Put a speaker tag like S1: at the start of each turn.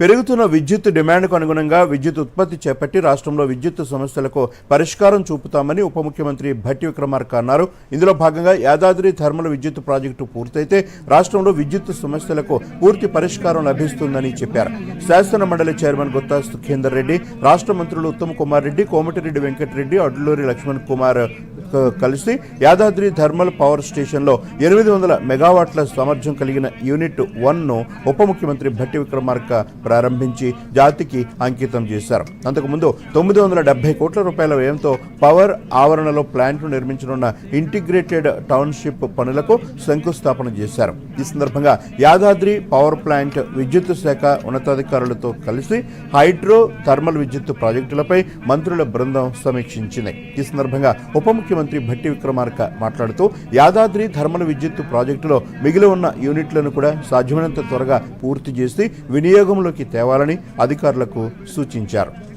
S1: పెరుగుతున్న విద్యుత్ డిమాండ్కు అనుగుణంగా విద్యుత్ ఉత్పత్తి చేపట్టి రాష్ట్రంలో విద్యుత్ సమస్యలకు పరిష్కారం చూపుతామని ఉప ముఖ్యమంత్రి భట్టి విక్రమార్క అన్నారు. ఇందులో భాగంగా యాదాద్రి థర్మల్ విద్యుత్ ప్రాజెక్టు పూర్తయితే రాష్ట్రంలో విద్యుత్ సమస్యలకు పూర్తి పరిష్కారం లభిస్తుందని చెప్పారు. శాసన మండలి చైర్మన్ గుత్తా సుఖేందర్ రెడ్డి రాష్ట్ర మంత్రులు ఉత్తమ్ కుమార్ రెడ్డి కోమటిరెడ్డి వెంకటరెడ్డి అడ్లూరి లక్ష్మణ్ కుమార్ కలిసి యాదాద్రి థర్మల్ పవర్ స్టేషన్లో ఎనిమిది వందల మెగావాట్ల సామర్థ్యం కలిగిన యూనిట్ వన్ను ఉప ముఖ్యమంత్రి భట్టి విక్రమార్క ప్రారంభించి జాతికి అంకితం చేశారు. అంతకుముందు తొమ్మిది వందల డెబ్బై కోట్ల రూపాయల వ్యయంతో పవర్ ఆవరణలో ప్లాంట్ను నిర్మించనున్న ఇంటిగ్రేటెడ్ టౌన్షిప్ పనులకు శంకుస్థాపన చేశారు. ఈ సందర్భంగా యాదాద్రి పవర్ ప్లాంట్ విద్యుత్ శాఖ ఉన్నతాధికారులతో కలిసి హైడ్రో థర్మల్ విద్యుత్ ప్రాజెక్టులపై మంత్రుల బృందం సమీక్షించింది. ఈ సందర్భంగా ఉప ముఖ్యమంత్రి భట్టి విక్రమార్క మాట్లాడుతూ యాదాద్రి థర్మల్ విద్యుత్ ప్రాజెక్టులో మిగిలి ఉన్న యూనిట్లను కూడా సాధ్యమైనంత త్వరగా పూర్తి చేసి వినియోగంలోకి తేవాలని అధికారులకు సూచించారు